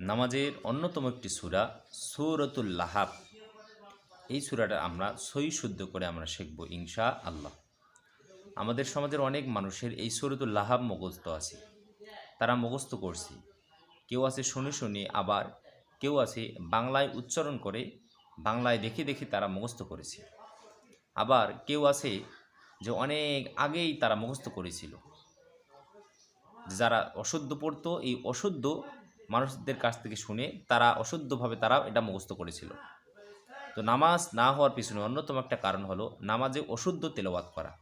নামাজের অন্যতম একটি সূরা, সূরাতুল লাহাব। এই সূরাটা আমরা সই শুদ্ধ করে আমরা শিখব ইনশা আল্লাহ আমাদের সমাজের অনেক মানুষের এই সূরাতুল লাহাব মুখস্থ আছে। তারা মুখস্থ করছে। কেউ আছে শুনে শুনে আবার কেউ আছে বাংলায় উচ্চারণ করে, বাংলায় দেখে দেখে তারা মুখস্থ করেছে। আবার কেউ আছে যে অনেক আগেই তারা মুখস্থ করেছিল। যারা অশুদ্ধ পড়তো, এই অশুদ্ধ মানুষদের কাছ থেকে শুনে তারা অশুদ্ধভাবে তারা এটা মুখস্থ করেছিল। তো নামাজ না হওয়ার পিছনে অন্যতম একটা কারণ হলো নামাজে অশুদ্ধ তেলাওয়াত করা।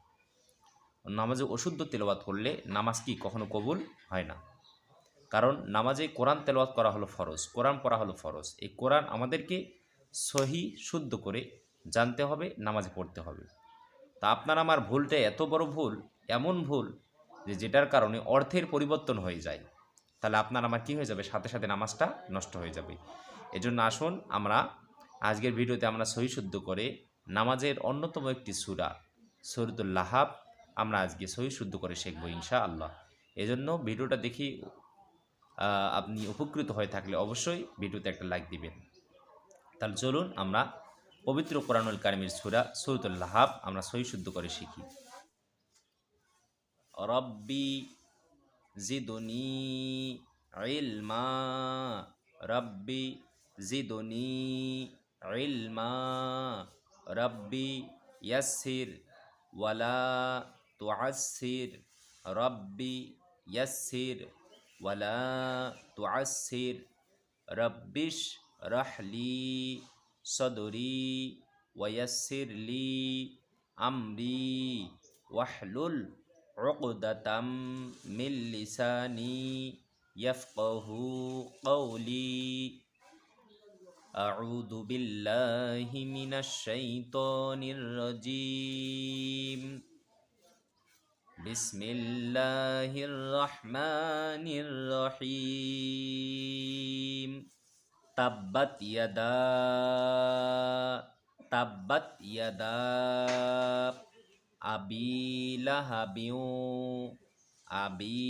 নামাজে অশুদ্ধ তেলাওয়াত করলে নামাজ কি কখনো কবুল হয় না। কারণ নামাজে কোরআন তেলাওয়াত করা হলো ফরজ, কোরআন পড়া হলো ফরজ। এই কোরআন আমাদেরকে সহি, শুদ্ধ করে জানতে হবে, নামাজে পড়তে হবে। তা আপনার আমার ভুলটা এত বড় ভুল, এমন ভুল যে যেটার কারণে অর্থের পরিবর্তন হয়ে যায়। তাহলে আপনার আমার কী হয়ে যাবে? সাথে সাথে নামাজটা নষ্ট হয়ে যাবে। এজন্য আসুন আমরা আজকের ভিডিওতে আমরা সহি শুদ্ধ করে নামাজের অন্যতম একটি সুরা লাহাব, আমরা আজকে সহি শুদ্ধ করে শিখব ইনশা আল্লাহ এজন্য ভিডিওটা দেখি আপনি উপকৃত হয়ে থাকলে অবশ্যই ভিডিওতে একটা লাইক দিবেন। তাহলে চলুন আমরা পবিত্র কোরআনুল কারিমের সুরা সৈতুল লাহাব আমরা সহি শুদ্ধ করে শিখি। রব্বি জিদুনি ইলমা, রব্বি জিদুনি ইলমা, রব্বি ইয়াসির ওয়ালা তুআসির রব্বি ইয়াসির ওয়ালা তুআসির রব্বিশ রাহলি সদরি ওয়াসির লি আমরি, ওয়াহলুল عقدة من لساني يفقه قولي. أعوذ بالله من الشيطان الرجيم. بسم الله الرحمن الرحيم. تبت يدا تبت يدا. আবি লাহাবিউ আবি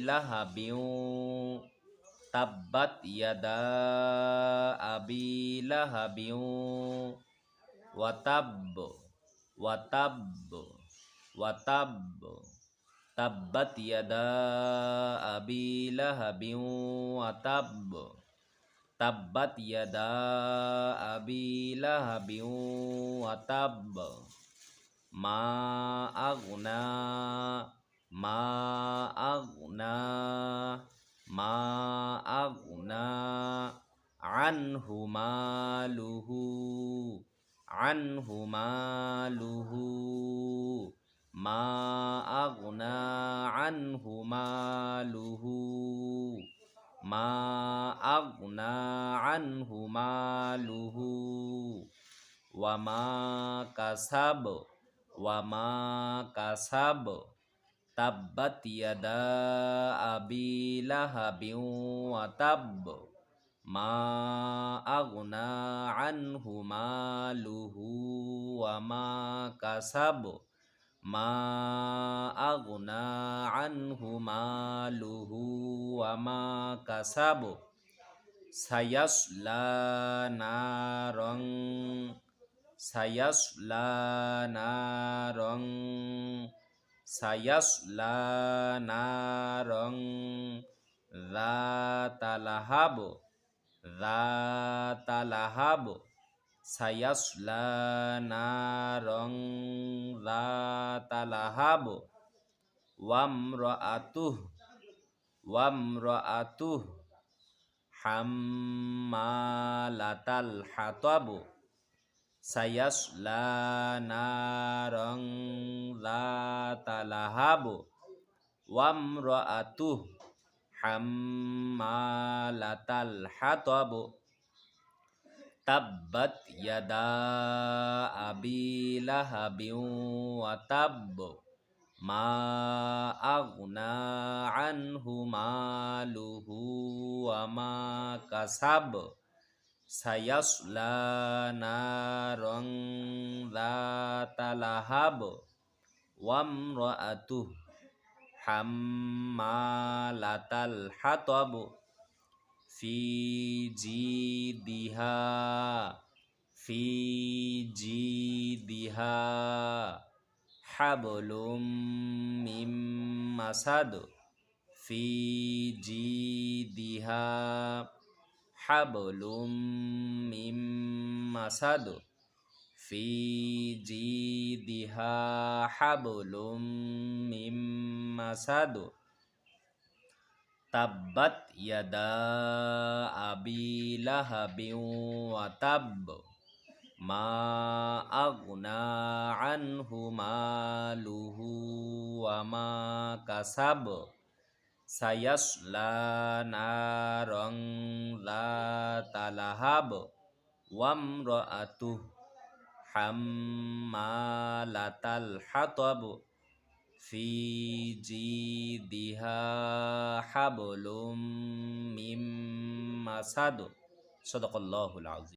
লাহাবিউ তাব্বাত ইয়াদা আবি লাহাবিউ ওয়াতাব্ব ওয়াতাব্ব ওয়াতাব্ব, তাব্বাত ইয়াদা আবি লাহাবিউ ওয়াতাব্ব, তাব্বাত ইয়াদা আবি লাহাবিউ ওয়াতাব্ব। ما أغنى ما أغنى ما أغنى عنه ماله عنه ماله. ما أغنى عنه ماله ما أغنى عنه ماله. وما كسب wama kasab tabbat yada abi lahabin wa tab ma aghna anhu maluhu wama kasab ma aghna anhu maluhu wama kasab sayasla narang সায়াসলা Narang সায়াসলা Narang রাতালাহাব রাতালাহাব সায়াসলা Narang রাতালাহাব ওয়ামরাতুহ ওয়ামরাতুহ হাম্মালাতাল হাতাবু। সায়াসলা Narang লাতালাহাব ওয়ামরাতুহ হাম্মালাতাল হাতাব তাব্বাত ইয়াদা আবি লাহাবিউ ওয়া তাব্ব মা আগনা আনহু মালুহু ওয়া মা sayasla narong zatalahab wamra'atuh hammalatal hatab fi jidiha fi jidiha hablum mim masad fi jidiha ফি জি দিহা হাবলুম মিম মাসাদ ফি জি দিহা হাবলুম মিম মাসাদ তাব্বাত ইয়াদা আবি লাহাবিন ওয়া তাব্ব মা সায়াসলা নারং যাতা লাহাব ওয়ামরাআতুহু হাম্মালাতাল হাতাব ফি জিদিহা হাবলুম মিম মাসাদ। সদাকাল্লাহুল আযীম।